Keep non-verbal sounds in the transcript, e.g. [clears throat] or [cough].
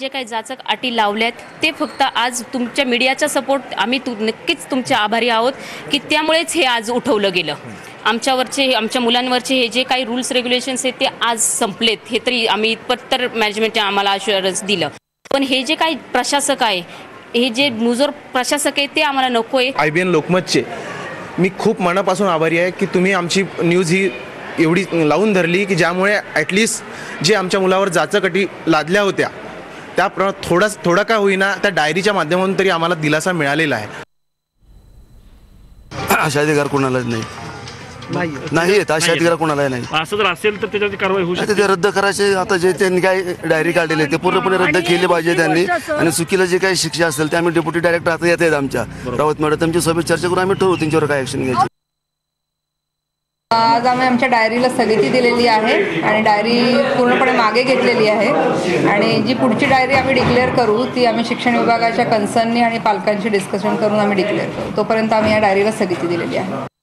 जे काही जाचक अटी लावल्यात ते फक्त आज तुमच्या मीडियाचा सपोर्ट आम्ही तु नक्कीच तुमचे आभारी आहोत की त्यामुळेच हे आज उठवलं गेलं. आमच्यावरचे आमच्या मुलांवरचे हे जे काही रूल्स रेग्युलेशन्स आहेत ते आज संपलेत. हे तरी आम्ही इतपत तर मॅनेजमेंटने आम्हाला अश्युरन्स दिलं. पण हे जे काही प्रशासक आहे हे जे मुजोर प्रशासक आहे ते आम्हाला नको आहे आय बी एन लोकमतचे मी खूप मनापासून आभारी आहे की तुम्ही आमची न्यूज ही एवढी लावून धरली की ज्यामुळे ॲटलिस्ट जे आमच्या मुलावर जाचकटी लादल्या होत्या त्या प्र थोडा थोडा का होईना त्या डायरीच्या माध्यमातून तरी आम्हाला दिलासा मिळालेला आहे. [clears throat] अशा अधिकार कोणालाच नाही. नाही आहेत. अशा अधिकार कोणालाही नाही. असं जर असेल तर त्याच्यावरती कारवाई होऊ शकते. ते रद्द करायचे आता जे त्यांनी काय डायरी काढलेली आहे ते पूर्णपणे रद्द केली पाहिजे त्यांनी. आणि चुकीला जे काही शिक्षा असेल ते आम्ही डेप्युटी डायरेक्टर आता येत आहेत आमच्या. राऊत मॅडम त्यांची सोबत चर्चा करून आम्ही ठरवू त्यांच्यावर काय ऍक्शन घ्यायची. आज आम्ही आमच्या डायरीला स्थगिती दिलेली आहे आणि डायरी पूर्णपणे मागे घेतलेली आहे. आणि जी पुढची डायरी आम्ही डिक्लेअर करू ती आम्ही शिक्षण विभागाच्या कन्सर्ननी आणि पालकांशी डिस्कशन करून आम्ही डिक्लेअर करू. तोपर्यंत आम्ही या डायरीला स्थगिती दिलेली आहे.